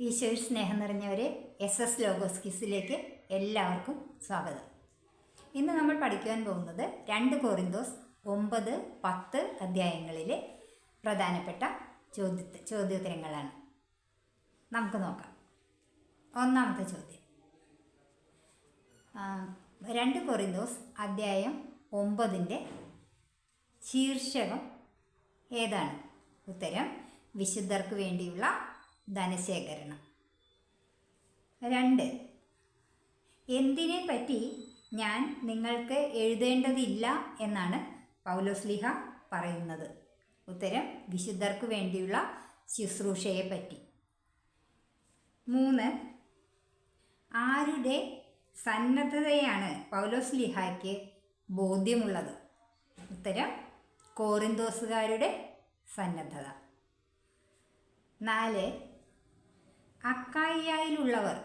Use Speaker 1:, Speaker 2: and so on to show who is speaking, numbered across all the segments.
Speaker 1: ഈശോയിൽ സ്നേഹം നിറഞ്ഞവരെ എസ് എസ് ലോഗോസ് കിസിലേക്ക് എല്ലാവർക്കും സ്വാഗതം. ഇന്ന് നമ്മൾ പഠിക്കുവാൻ പോകുന്നത് രണ്ട് കോറിന്തോസ് ഒമ്പത് പത്ത് അധ്യായങ്ങളിലെ പ്രധാനപ്പെട്ട ചോദ്യ ചോദ്യോത്തരങ്ങളാണ്. നമുക്ക് നോക്കാം. ഒന്നാമത്തെ ചോദ്യം. രണ്ട് കൊറിന്തോസ് അധ്യായം ഒമ്പതിന്റെ ശീർഷകം ഏതാണ്? ഉത്തരം വിശുദ്ധർക്ക് വേണ്ടിയുള്ള ധനശേഖരണം. രണ്ട്. എന്തിനെ പറ്റി ഞാൻ നിങ്ങൾക്ക് എഴുതേണ്ടതില്ല എന്നാണ് പൗലോസ്ലിഹ പറയുന്നത്? ഉത്തരം വിശുദ്ധർക്ക് വേണ്ടിയുള്ള ശുശ്രൂഷയെ പറ്റി മൂന്ന്. ആരുടെ സന്നദ്ധതയാണ് പൗലോസ്ലിഹായ്ക്ക് ബോധ്യമുള്ളത്? ഉത്തരം കോറിന്തോസുകാരുടെ സന്നദ്ധത. നാല്. അക്കായിയായിലുള്ളവർ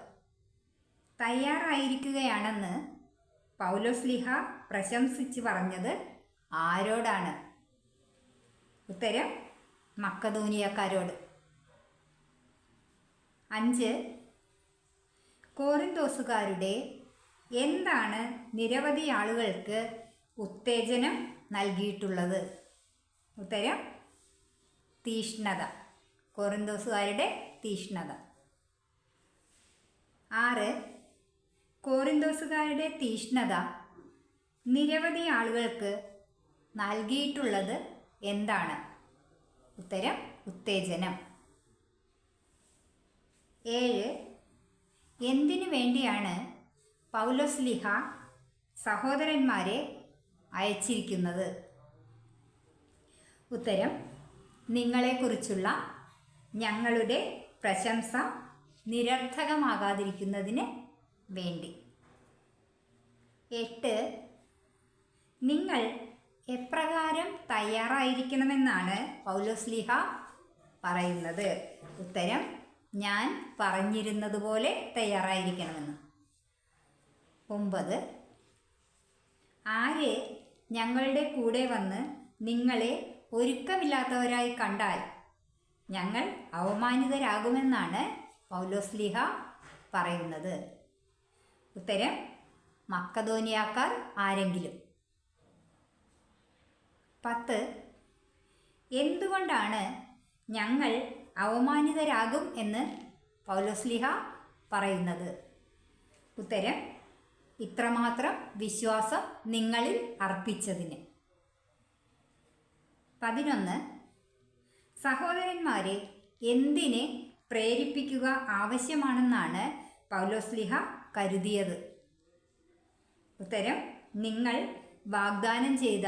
Speaker 1: തയ്യാറായിരിക്കുകയാണെന്ന് പൗലോസ്ലിഹ പ്രശംസിച്ച് പറഞ്ഞത് ആരോടാണ്? ഉത്തരം മക്കതൂനിയക്കാരോട് അഞ്ച് കോറിന്തോസുകാരുടെ എന്താണ് നിരവധി ആളുകൾക്ക് ഉത്തേജനം നൽകിയിട്ടുള്ളത്? ഉത്തരം തീഷ്ണത. കോറിന്തോസുകാരുടെ തീഷ്ണത. ആറ്. കോറിന്തോസുകാരുടെ തീഷ്ണത. നിരവധി ആളുകൾക്ക് നൽകിയിട്ടുള്ളത് എന്താണ്? ഉത്തരം ഉത്തേജനം. ഏഴ്. എന്തിനു വേണ്ടിയാണ് പൗലോസ്ലിഹ സഹോദരന്മാരെ അയച്ചിരിക്കുന്നത്? ഉത്തരം നിങ്ങളെക്കുറിച്ചുള്ള ഞങ്ങളുടെ പ്രശംസ നിരർത്ഥകമാകാതിരിക്കുന്നതിന് വേണ്ടി. എട്ട്. നിങ്ങൾ എപ്രകാരം തയ്യാറായിരിക്കണമെന്നാണ് പൗലോസ്ലിഹ പറയുന്നത്. ഉത്തരം ഞാൻ പറഞ്ഞിരുന്നതുപോലെ തയ്യാറായിരിക്കണമെന്ന്. ഒമ്പത്. ആരെ ഞങ്ങളുടെ കൂടെ വന്ന് നിങ്ങളെ ഒരുക്കമില്ലാത്തവരായി കണ്ടാൽ ഞങ്ങൾ അവമാനിതരാകുമെന്നാണ് പൗലോസ്ലിഹ പറയുന്നത്. ഉത്തരം മക്കധോനിയാക്കാർ ആരെങ്കിലും. പത്ത് എന്തുകൊണ്ടാണ് ഞങ്ങൾ അവമാനിതരാകും എന്ന് പൗലോസ്ലിഹ പറയുന്നത്? ഉത്തരം ഇത്രമാത്രം വിശ്വാസം നിങ്ങളിൽ അർപ്പിച്ചതിന്. പതിനൊന്ന് സഹോദരന്മാരെ എന്തിനെ പ്രേരിപ്പിക്കുക ആവശ്യമാണെന്നാണ് പൗലോസ്ലിഹ കരുതിയത്. ഉത്തരം നിങ്ങൾ വാഗ്ദാനം ചെയ്ത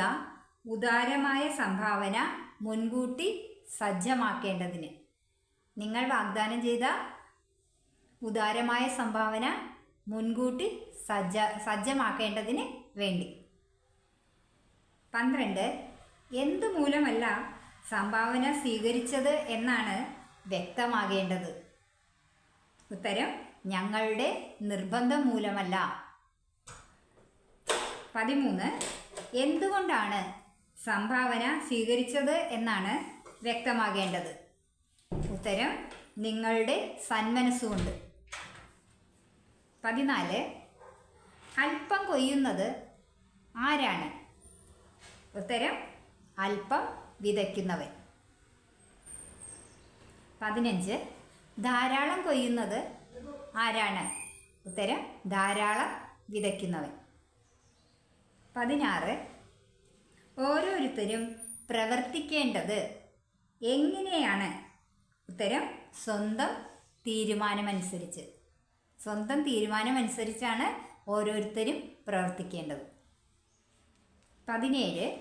Speaker 1: ഉദാരമായ സംഭാവന മുൻകൂട്ടി സജ്ജമാക്കേണ്ടതിന്. നിങ്ങൾ വാഗ്ദാനം ചെയ്ത ഉദാരമായ സംഭാവന മുൻകൂട്ടി സജ്ജ സജ്ജമാക്കേണ്ടതിന് വേണ്ടി. പന്ത്രണ്ട് എന്തു മൂലമല്ല സംഭാവന സ്വീകരിച്ചത് എന്നാണ് വ്യക്തമാകേണ്ടത്. ഉത്തരം ഞങ്ങളുടെ നിർബന്ധം മൂലമല്ല. പതിമൂന്ന് എന്തുകൊണ്ടാണ് സംഭാവന സ്വീകരിച്ചത് എന്നാണ് വ്യക്തമാകേണ്ടത്. ഉത്തരം നിങ്ങളുടെ സന്മനസ്സുകൊണ്ട്. പതിനാല് അല്പം കൊയ്യുന്നത് ആരാണ്? ഉത്തരം അല്പം വിതയ്ക്കുന്നവൻ. പതിനഞ്ച്. ധാരാളം കൊയ്യുന്നത് ആരാണ്? ഉത്തരം ധാരാളം വിതയ്ക്കുന്നവൻ. പതിനാറ്. ഓരോരുത്തരും പ്രവർത്തിക്കേണ്ടത് എങ്ങനെയാണ്? ഉത്തരം സ്വന്തം തീരുമാനമനുസരിച്ച്. സ്വന്തം തീരുമാനമനുസരിച്ചാണ് ഓരോരുത്തരും പ്രവർത്തിക്കേണ്ടത്. പതിനേഴ്.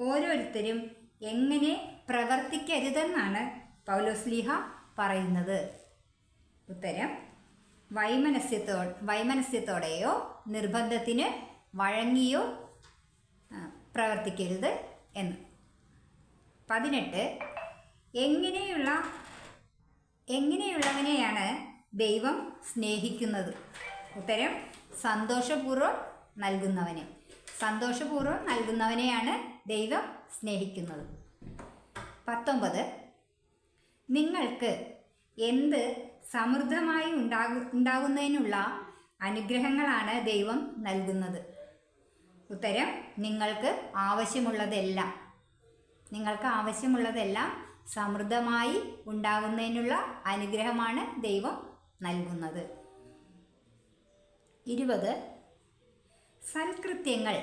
Speaker 1: ഓരോരുത്തരും എങ്ങനെ പ്രവർത്തിക്കരുതെന്നാണ് പൗലോസ്ലിഹ പറയുന്നത്. ഉത്തരം വൈമനസ്യത്തോ വൈമനസ്യത്തോടെയോ നിർബന്ധത്തിന് വഴങ്ങിയോ പ്രവർത്തിക്കരുത് എന്ന്. പതിനെട്ട് എങ്ങനെയുള്ള എങ്ങനെയുള്ളവനെയാണ് ദൈവം സ്നേഹിക്കുന്നത്? ഉത്തരം സന്തോഷപൂർവം നൽകുന്നവനെ. സന്തോഷപൂർവം നൽകുന്നവനെയാണ് ദൈവം സ്നേഹിക്കുന്നത്. പത്തൊമ്പത് നിങ്ങൾക്ക് എന്ത് സമൃദ്ധമായി ഉണ്ടാകു ഉണ്ടാകുന്നതിനുള്ള അനുഗ്രഹങ്ങളാണ് ദൈവം നൽകുന്നത്. ഉത്തരം നിങ്ങൾക്ക് ആവശ്യമുള്ളതെല്ലാം. നിങ്ങൾക്ക് ആവശ്യമുള്ളതെല്ലാം സമൃദ്ധമായി ഉണ്ടാകുന്നതിനുള്ള അനുഗ്രഹമാണ് ദൈവം നൽകുന്നത്. ഇരുപത് സൽകൃത്യങ്ങൾ.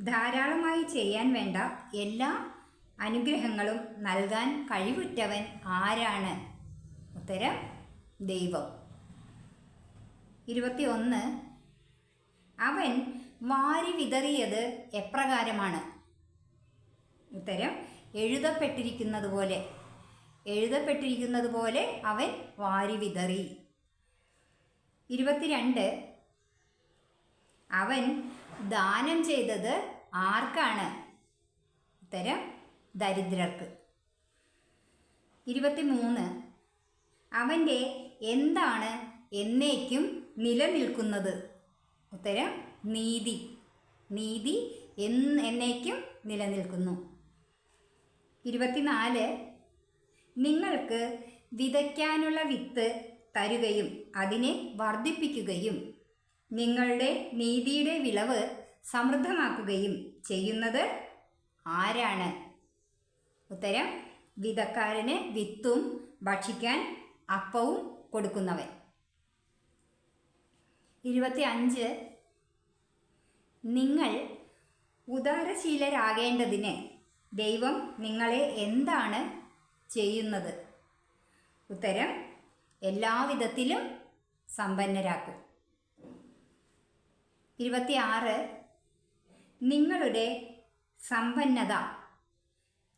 Speaker 1: ധാരാളമായി ചെയ്യാൻ വേണ്ട എല്ലാ അനുഗ്രഹങ്ങളും നൽകാൻ കഴിവുറ്റവൻ ആരാണ്? ഉത്തരം ദൈവം. ഇരുപത്തി ഒന്ന് അവൻ വാരി വിതറിയത് എപ്രകാരമാണ്? ഉത്തരം എഴുതപ്പെട്ടിരിക്കുന്നത് പോലെ. എഴുതപ്പെട്ടിരിക്കുന്നത് പോലെ അവൻ വാരി വിതറി. ഇരുപത്തിരണ്ട്. അവൻ ദാനം ചെയ്തത് ആർക്കാണ്? ഉത്തരം ദരിദ്രർക്ക്. ഇരുപത്തിമൂന്ന്. അവന്റെ എന്താണ് എന്നേക്കും നിലനിൽക്കുന്നത്? ഉത്തരം നീതി. നീതി എന്ന് എന്നേക്കും നിലനിൽക്കുന്നു. ഇരുപത്തിനാല്. നിങ്ങൾക്ക് വിതയ്ക്കാനുള്ള വിത്ത് തരുകയും അതിനെ വർദ്ധിപ്പിക്കുകയും നിങ്ങളുടെ നീതിയുടെ വിളവ് സമൃദ്ധമാക്കുകയും ചെയ്യുന്നത് ആരാണ്? ഉത്തരം വിതക്കാരന് വിത്തും ഭക്ഷിക്കാൻ അപ്പവും കൊടുക്കുന്നവൻ. ഇരുപത്തി അഞ്ച് നിങ്ങൾ ഉദാരശീലരാകേണ്ടതിന് ദൈവം നിങ്ങളെ എന്താണ് ചെയ്യുന്നത്? ഉത്തരം എല്ലാവിധത്തിലും സമ്പന്നരാക്കും. ഇരുപത്തിയാറ് നിങ്ങളുടെ സമ്പന്നത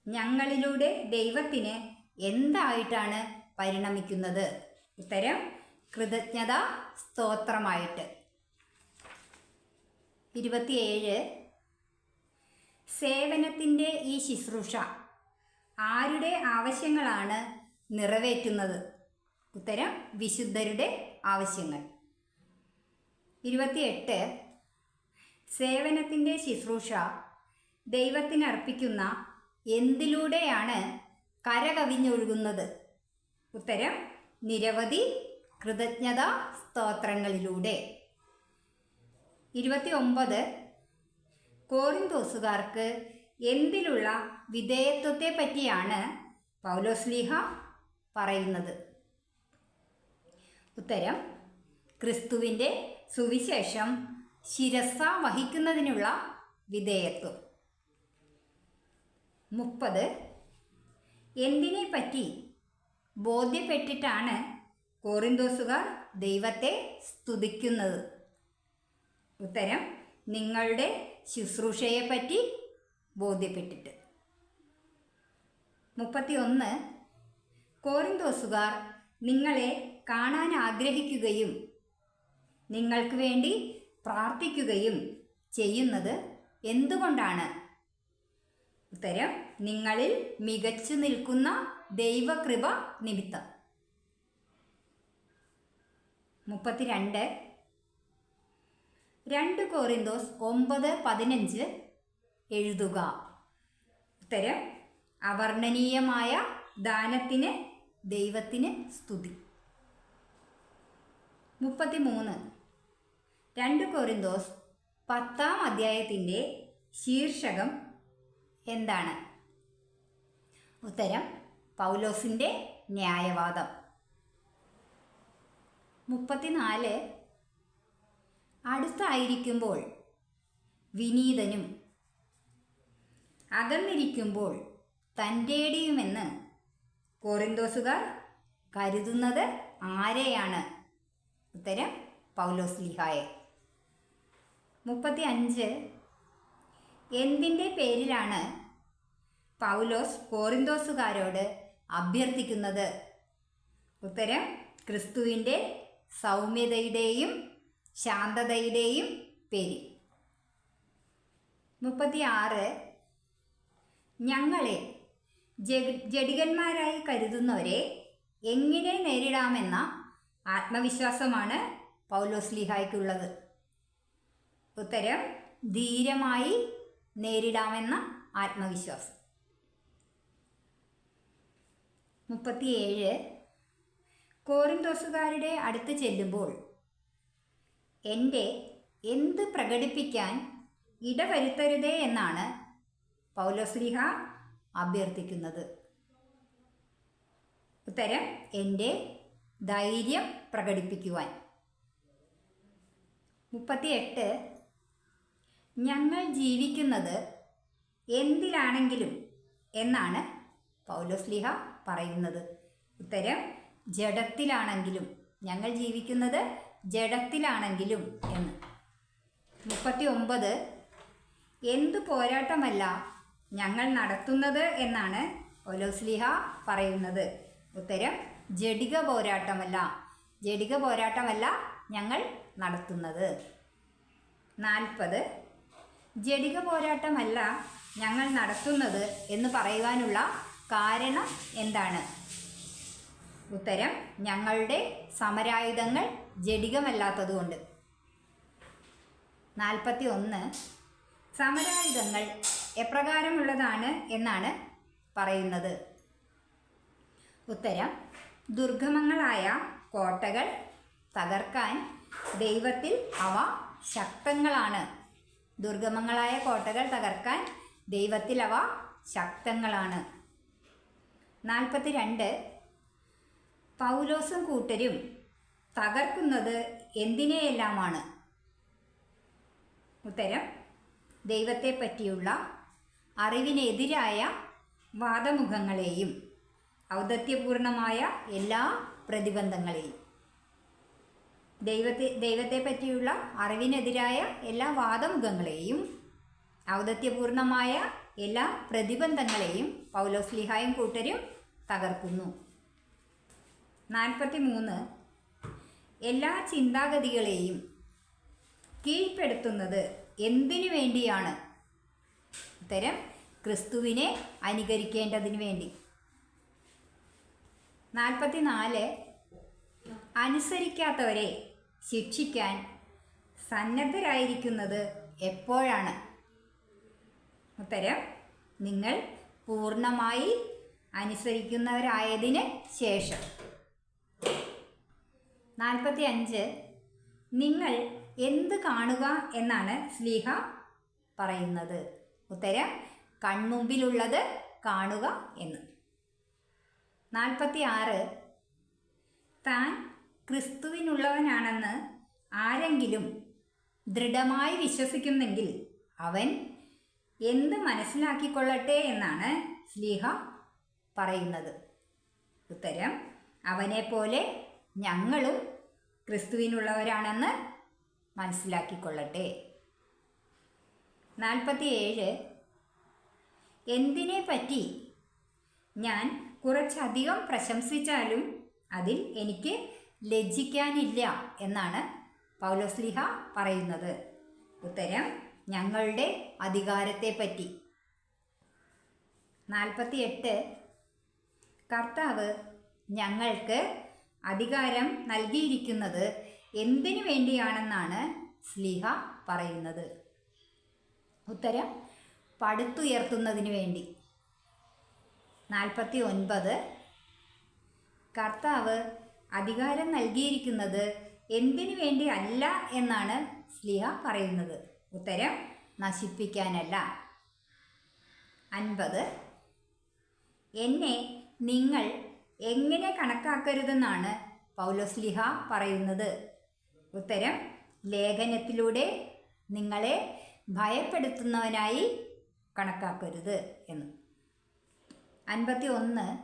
Speaker 1: ഞങ്ങളിലൂടെ ദൈവത്തിന് എന്തായിട്ടാണ് പരിണമിക്കുന്നത്? ഉത്തരം കൃതജ്ഞത സ്തോത്രമായിട്ട്. ഇരുപത്തിയേഴ് സേവനത്തിന്റെ ഈ ശുശ്രൂഷ ആരുടെ ആവശ്യങ്ങളാണ് നിറവേറ്റുന്നത്? ഉത്തരം വിശുദ്ധരുടെ ആവശ്യങ്ങൾ. ഇരുപത്തിയെട്ട് സേവനത്തിന്റെ ശുശ്രൂഷ ദൈവത്തിനർപ്പിക്കുന്ന എന്തിലൂടെയാണ് കരകവിഞ്ഞൊഴുകുന്നത്? ഉത്തരം നിരവധി കൃതജ്ഞതാ സ്തോത്രങ്ങളിലൂടെ. ഇരുപത്തി ഒമ്പത് കോറിന്തോസുകാർക്ക് എന്തിലുള്ള വിധേയത്വത്തെ പറ്റിയാണ് പൗലോസ്ലീഹ പറയുന്നത്? ഉത്തരം ക്രിസ്തുവിന്റെ സുവിശേഷം ശിരസ വഹിക്കുന്നതിനുള്ള വിധേയത്വം. മുപ്പത്. എന്തിനെ പറ്റി ബോധ്യപ്പെട്ടിട്ടാണ് കോറിന്തോസുകാർ ദൈവത്തെ സ്തുതിക്കുന്നത്? ഉത്തരം നിങ്ങളുടെ ശുശ്രൂഷയെപ്പറ്റി ബോധ്യപ്പെട്ടിട്ട്. മുപ്പത്തിയൊന്ന്. കോറിന്തോസുകാർ നിങ്ങളെ കാണാൻ ആഗ്രഹിക്കുകയും നിങ്ങൾക്ക് വേണ്ടി പ്രാർത്ഥിക്കുകയും ചെയ്യുന്നത് എന്തുകൊണ്ടാണ്? ഉത്തരം നിങ്ങളിൽ മികച്ചു നിൽക്കുന്ന ദൈവകൃപ നിമിത്തം. മുപ്പത്തിരണ്ട്. രണ്ട് കോറിന്തോസ് ഒമ്പത് പതിനഞ്ച് എഴുതുക. ഉത്തരം അവർണനീയമായ ദാനത്തിന് ദൈവത്തിന് സ്തുതി. മുപ്പത്തിമൂന്ന്. രണ്ട് കോറിന്തോസ് പത്താം അധ്യായത്തിന്റെ ശീർഷകം എന്താണ്? ഉത്തരം പൗലോസിന്റെ ന്യായവാദം. മുപ്പത്തിനാല്. അടുത്തായിരിക്കുമ്പോൾ വിനീതനും അകന്നിരിക്കുമ്പോൾ തന്റെടിയുമെന്ന് കോറിന്തോസുകാർ കരുതുന്നത് ആരെയാണ്? ഉത്തരം പൗലോസ് ലിഹായെ. മുപ്പത്തി അഞ്ച് എന്തിന്റെ പേരിലാണ് പൗലോസ് കോറിന്തോസുകാരോട് അഭ്യർത്ഥിക്കുന്നത് ഉത്തരം ക്രിസ്തുവിന്റെ സൗമ്യതയുടെയും ശാന്തതയുടെയും പേരി. മുപ്പത്തിയാറ് ഞങ്ങളെ ജഡികന്മാരായി കരുതുന്നവരെ എങ്ങനെ നേരിടാമെന്ന ആത്മവിശ്വാസമാണ് പൗലോസ് ലിഹായ്ക്കുള്ളത്. ഉത്തരം ധീരമായി നേരിടാമെന്ന ആത്മവിശ്വാസം. മുപ്പത്തിയേഴ്. കോറിന്തോസുകാരുടെ അടുത്ത് ചെല്ലുമ്പോൾ എന്റെ എന്ത് പ്രകടിപ്പിക്കാൻ ഇടവരുത്തരുതേ എന്നാണ് പൗലോസ്ലിഹ അഭ്യർത്ഥിക്കുന്നത്. ഉത്തരം എന്റെ ധൈര്യം പ്രകടിപ്പിക്കുവാൻ. മുപ്പത്തിയെട്ട്. ഞങ്ങൾ ജീവിക്കുന്നത് എന്തിലാണെങ്കിലും എന്നാണ് പൗലോസ്ലിഹ പറയുന്നത്. ഉത്തരം ജഡത്തിലാണെങ്കിലും ഞങ്ങൾ ജീവിക്കുന്നത് ജഡത്തിലാണെങ്കിലും എന്ന്. മുപ്പത്തി ഒമ്പത് എന്തു പോരാട്ടമല്ല ഞങ്ങൾ നടത്തുന്നത് എന്നാണ് ഒലോസ്ലിഹ പറയുന്നത്. ഉത്തരം ജഡിക പോരാട്ടമല്ല ജഡിക പോരാട്ടമല്ല ഞങ്ങൾ നടത്തുന്നത്. നാൽപ്പത് ജഡിക പോരാട്ടമല്ല ഞങ്ങൾ നടത്തുന്നത് എന്ന് പറയുവാനുള്ള കാരണം എന്താണ്? ഉത്തരം ഞങ്ങളുടെ സമരായുധങ്ങൾ ജഡികമല്ലാത്തതുകൊണ്ട് നാൽപ്പത്തി ഒന്ന് സമരായുധങ്ങൾ എപ്രകാരമുള്ളതാണ് എന്നാണ് പറയുന്നത്. ഉത്തരം ദുർഗമങ്ങളായ കോട്ടകൾ തകർക്കാൻ ദൈവത്തിൽ അവ ശക്തങ്ങളാണ്. ദുർഗമങ്ങളായ കോട്ടകൾ തകർക്കാൻ ദൈവത്തിൽ അവ ശക്തങ്ങളാണ്. നാൽപ്പത്തി രണ്ട് പൗലോസും കൂട്ടരും തകർക്കുന്നത് എന്തിനെയെല്ലാമാണ്? ഉത്തരം ദൈവത്തെ പറ്റിയുള്ള അറിവിനെതിരായ വാദമുഖങ്ങളെയും ഔദത്യപൂർണമായ എല്ലാ പ്രതിബന്ധങ്ങളെയും. ദൈവത്തെ ദൈവത്തെ പറ്റിയുള്ള അറിവിനെതിരായ എല്ലാ വാദമുഖങ്ങളെയും ഔദത്യപൂർണമായ എല്ലാ പ്രതിബന്ധങ്ങളെയും പൗലോസ്ലിഹായും കൂട്ടരും തകർക്കുന്നു. നാൽപ്പത്തി മൂന്ന് എല്ലാ ചിന്താഗതികളെയും കീഴ്പ്പെടുത്തുന്നത് എന്തിനു വേണ്ടിയാണ്? ഉത്തരം ക്രിസ്തുവിനെ അനുകരിക്കേണ്ടതിന് വേണ്ടി. നാൽപ്പത്തി നാല് അനുസരിക്കാത്തവരെ ശിക്ഷിക്കാൻ സന്നദ്ധരായിരിക്കുന്നത് എപ്പോഴാണ്? ഉത്തരം നിങ്ങൾ പൂർണമായി അനുസരിക്കുന്നവരായതിന് ശേഷം. നാൽപ്പത്തി അഞ്ച് നിങ്ങൾ എന്ത് കാണുക എന്നാണ് സ്ലീഹ പറയുന്നത്. ഉത്തരം കൺമുമ്പിലുള്ളത് കാണുക എന്ന്. നാൽപ്പത്തി ആറ് താൻ ക്രിസ്തുവിനുള്ളവനാണെന്ന് ആരെങ്കിലും ദൃഢമായി വിശ്വസിക്കുന്നെങ്കിൽ അവൻ എന്ത് മനസ്സിലാക്കിക്കൊള്ളട്ടെ എന്നാണ് സ്ലീഹ പറയുന്നത്. ഉത്തരം അവനെപ്പോലെ ഞങ്ങളും ക്രിസ്തുവിനുള്ളവരാണെന്ന് മനസ്സിലാക്കിക്കൊള്ളട്ടെ. നാൽപ്പത്തിയേഴ് എന്തിനെ പറ്റി ഞാൻ കുറച്ചധികം പ്രശംസിച്ചാലും അതിൽ എനിക്ക് ലജ്ജിക്കാനില്ല എന്നാണ് പൗലോസ്ലിഹ പറയുന്നത്. ഉത്തരം ഞങ്ങളുടെ അധികാരത്തെപ്പറ്റി. നാൽപ്പത്തിയെട്ട്. കർത്താവ് ഞങ്ങൾക്ക് അധികാരം നൽകിയിരിക്കുന്നത് എന്തിനു വേണ്ടിയാണെന്നാണ് സ്ലിഹ പറയുന്നത്. ഉത്തരം പടുത്തുയർത്തുന്നതിന് വേണ്ടി. നാൽപ്പത്തി ഒൻപത് കർത്താവ് അധികാരം നൽകിയിരിക്കുന്നത് എന്തിനു വേണ്ടി അല്ല എന്നാണ് സ്ലിഹ പറയുന്നത്. ഉത്തരം നശിപ്പിക്കാനല്ല. അൻപത്. എന്നെ നിങ്ങൾ എങ്ങനെ കണക്കാക്കരുതെന്നാണ് പൗലോസ്ലിഹ പറയുന്നത്. ഉത്തരം ലേഖനത്തിലൂടെ നിങ്ങളെ ഭയപ്പെടുത്തുന്നവനായി കണക്കാക്കരുത് എന്ന്. അൻപത്തി ഒന്ന്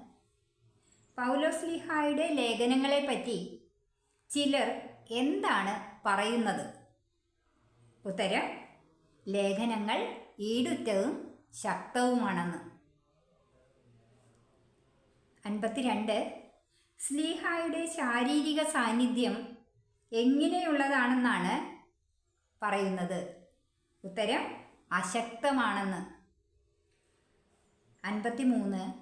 Speaker 1: പൗലോസ്ലിഹായുടെ ലേഖനങ്ങളെപ്പറ്റി ചിലർ എന്താണ് പറയുന്നത്? ഉത്തരം ലേഖനങ്ങൾ ഈടുറ്റവും ശക്തവുമാണെന്ന്. അൻപത്തിരണ്ട് സ്ലീഹായുടെ ശാരീരിക സാന്നിധ്യം എങ്ങനെയുള്ളതാണെന്നാണ് പറയുന്നത്. ഉത്തരം അശക്തമാണെന്ന്. അൻപത്തിമൂന്ന്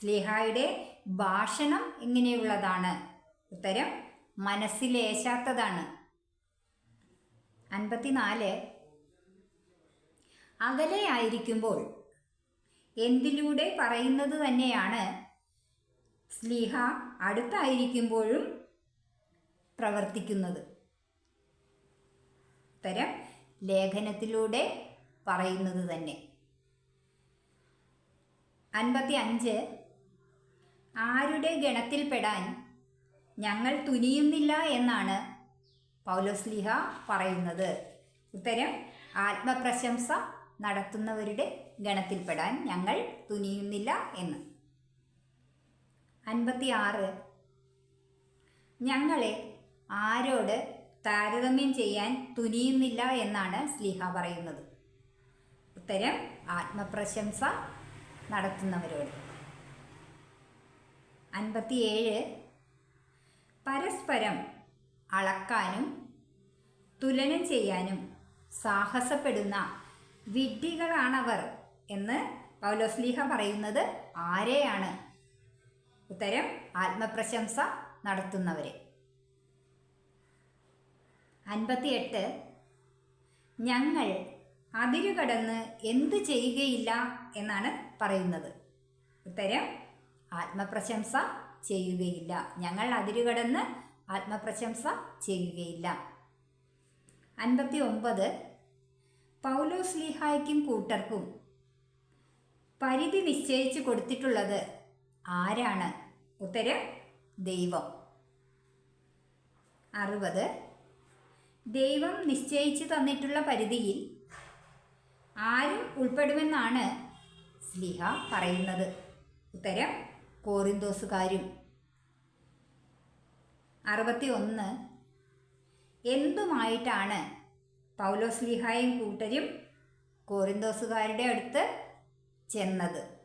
Speaker 1: സ്ലിഹായുടെ ഭാഷണം എങ്ങനെയുള്ളതാണ്? ഉത്തരം മനസ്സിലേശാത്തതാണ്. അൻപത്തിനാല്. അകലെയായിരിക്കുമ്പോൾ എന്തിലൂടെ പറയുന്നത് തന്നെയാണ്? സ്ലീഹ അടുത്തായിരിക്കുമ്പോഴും പ്രവർത്തിക്കുന്നത്. ഉത്തരം ലേഖനത്തിലൂടെ പറയുന്നത് തന്നെ. അൻപത്തി അഞ്ച് ആരുടെ ഗണത്തിൽപ്പെടാൻ ഞങ്ങൾ തുനിയുന്നില്ല എന്നാണ് പൗലോസ്ലിഹ പറയുന്നത്. ഉത്തരം ആത്മപ്രശംസ നടത്തുന്നവരുടെ ഗണത്തിൽപ്പെടാൻ ഞങ്ങൾ തുനിയുന്നില്ല എന്ന്. അൻപത്തി ആറ് ഞങ്ങളെ ആരോട് താരതമ്യം ചെയ്യാൻ തുനിയുന്നില്ല എന്നാണ് സ്ലിഹ പറയുന്നത്. ഉത്തരം ആത്മപ്രശംസ നടത്തുന്നവരോട്. അൻപത്തിയേഴ്. പരസ്പരം അളക്കാനും തുലനം ചെയ്യാനും സാഹസപ്പെടുന്ന വിഡ്ഢികളാണവർ എന്ന് പൗലോസ്ലീഹ പറയുന്നത് ആരെയാണ്? ഉത്തരം ആത്മപ്രശംസ നടത്തുന്നവരെ. അൻപത്തിയെട്ട്. ഞങ്ങൾ അതിരുകടന്ന് എന്തു ചെയ്യുകയില്ല എന്നാണ് പറയുന്നത്. ഉത്തരം ആത്മപ്രശംസ ചെയ്യുകയില്ല. ഞങ്ങൾ അതിരുകടന്ന് ആത്മപ്രശംസ ചെയ്യുകയില്ല. അൻപത്തി ഒമ്പത് പൗലോസ് ലീഹായ്ക്കും കൂട്ടർക്കും പരിധി നിശ്ചയിച്ചു കൊടുത്തിട്ടുള്ളത് ആരാണ്? ഉത്തരം ദൈവം. അറുപത് ദൈവം നിശ്ചയിച്ചു തന്നിട്ടുള്ള പരിധിയിൽ ആരും ഉൾപ്പെടുമെന്നാണ് സ്ലിഹ പറയുന്നത്. ഉത്തരം കോറിന്തോസുകാരും അറുപത്തി ഒന്ന് എന്തുമായിട്ടാണ് പൗലോസ് ലിഹായും കൂട്ടരും കോറിന്തോസുകാരുടെ അടുത്ത് ചെന്നത്?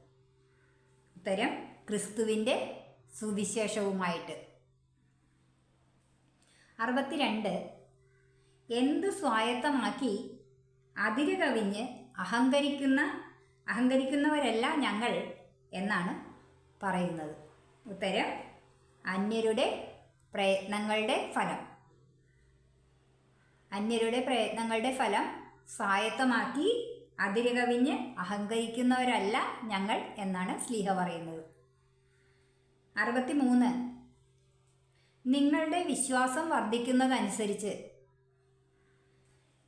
Speaker 1: ഉത്തരം ക്രിസ്തുവിന്റെ സുവിശേഷവുമായിട്ട്. അറുപത്തിരണ്ട്. എന്ത് സ്വായത്തമാക്കി അതിര് കവിഞ്ഞ് അഹങ്കരിക്കുന്ന അഹങ്കരിക്കുന്നവരല്ല ഞങ്ങൾ എന്നാണ് പറയുന്നത്. ഉത്തരം അന്യരുടെ പ്രയത്നങ്ങളുടെ ഫലം. അന്യരുടെ പ്രയത്നങ്ങളുടെ ഫലം സ്വായത്തമാക്കി അതിര് കവിഞ്ഞ് അഹങ്കരിക്കുന്നവരല്ല ഞങ്ങൾ എന്നാണ് സ്ലീഹ പറയുന്നത്. അറുപത്തി മൂന്ന് നിങ്ങളുടെ വിശ്വാസം വർദ്ധിക്കുന്നതനുസരിച്ച്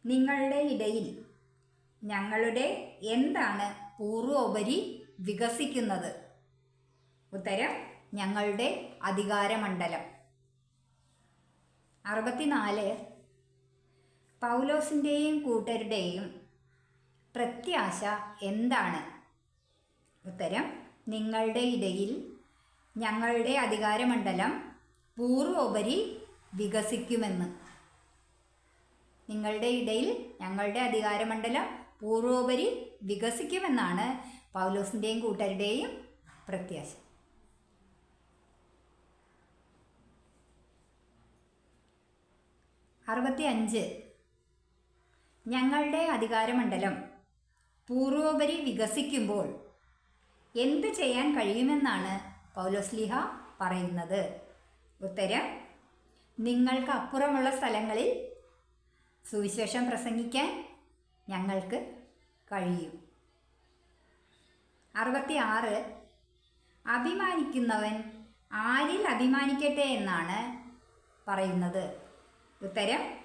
Speaker 1: നിങ്ങളുടെ ഇടയിൽ ഞങ്ങളുടെ എന്താണ് പൂർവോപരി വികസിക്കുന്നത്? ഉത്തരം ഞങ്ങളുടെ അധികാരമണ്ഡലം. അറുപത്തിനാല് പൗലോസിന്റെയും കൂട്ടരുടെയും പ്രത്യാശ എന്താണ്? ഉത്തരം നിങ്ങളുടെ ഇടയിൽ ഞങ്ങളുടെ അധികാരമണ്ഡലം പൂർവോപരി വികസിക്കുമെന്ന്. നിങ്ങളുടെ ഇടയിൽ ഞങ്ങളുടെ അധികാരമണ്ഡലം പൂർവോപരി വികസിക്കുമെന്നാണ് പൗലോസിന്റെയും കൂട്ടരുടെയും പ്രത്യാശ. അറുപത്തി അഞ്ച് ഞങ്ങളുടെ അധികാരമണ്ഡലം പൂർവോപരി വികസിക്കുമ്പോൾ എന്ത് ചെയ്യാൻ കഴിയുമെന്നാണ് പൗലോസ്ലിഹ പറയുന്നത്. ഉത്തരം നിങ്ങൾക്ക് അപ്പുറമുള്ള സ്ഥലങ്ങളിൽ സുവിശേഷം പ്രസംഗിക്കാൻ ഞങ്ങൾക്ക് കഴിയും. അറുപത്തി ആറ് അഭിമാനിക്കുന്നവൻ ആരിൽ അഭിമാനിക്കട്ടെ എന്നാണ് പറയുന്നത്. ഉത്തരം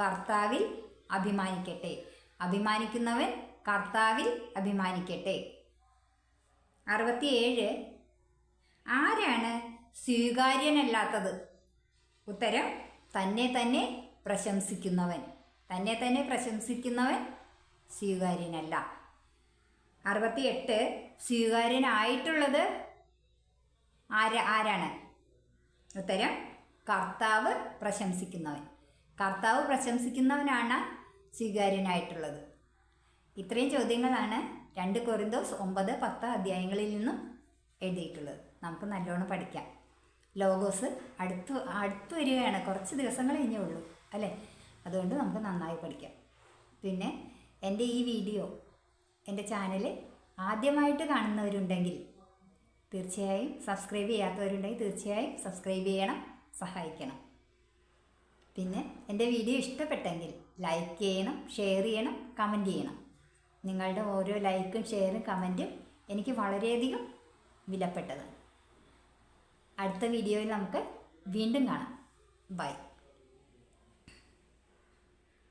Speaker 1: കർത്താവിൽ അഭിമാനിക്കട്ടെ. അഭിമാനിക്കുന്നവൻ കർത്താവിൽ അഭിമാനിക്കട്ടെ. അറുപത്തിയേഴ്. ആരാണ് സ്വീകാര്യനല്ലാത്തത്? ഉത്തരം തന്നെ തന്നെ പ്രശംസിക്കുന്നവൻ. തന്നെ തന്നെ പ്രശംസിക്കുന്നവൻ സ്വീകാര്യനല്ല. അറുപത്തിയെട്ട്. സ്വീകാര്യനായിട്ടുള്ളത് ആര ആരാണ്? ഉത്തരം കർത്താവ് പ്രശംസിക്കുന്നവൻ. കർത്താവ് പ്രശംസിക്കുന്നവനാണ് സ്വീകാര്യനായിട്ടുള്ളത്. ഇത്രയും ചോദ്യങ്ങളാണ് രണ്ട് കൊറിന്തോസ് ഒമ്പത് പത്ത് അധ്യായങ്ങളിൽ നിന്നും എഴുതിയിട്ടുള്ളത്. നമുക്ക് നല്ലോണം പഠിക്കാം. ലോഗോസ് അടുത്ത് അടുത്ത് വരികയാണ്. കുറച്ച് ദിവസങ്ങൾ കഴിഞ്ഞേ ഉള്ളൂ അല്ലേ? അതുകൊണ്ട് നമുക്ക് നന്നായി പഠിക്കാം. പിന്നെ എന്റെ ഈ വീഡിയോ എന്റെ ചാനൽ ആദ്യമായിട്ട് കാണുന്നവരുണ്ടെങ്കിൽ തീർച്ചയായും സബ്സ്ക്രൈബ് ചെയ്യാത്തവരുണ്ടെങ്കിൽ തീർച്ചയായും സബ്സ്ക്രൈബ് ചെയ്യണം. സഹായിക്കണം. പിന്നെ എന്റെ വീഡിയോ ഇഷ്ടപ്പെട്ടെങ്കിൽ ലൈക്ക് ചെയ്യണം ഷെയർ ചെയ്യണം കമന്റ് ചെയ്യണം. നിങ്ങളുടെ ഓരോ ലൈക്കും ഷെയറും കമന്റും എനിക്ക് വളരെയധികം വിലപ്പെട്ടതാണ്. അടുത്ത വീഡിയോയിൽ നമുക്ക് വീണ്ടും കാണാം. ബൈ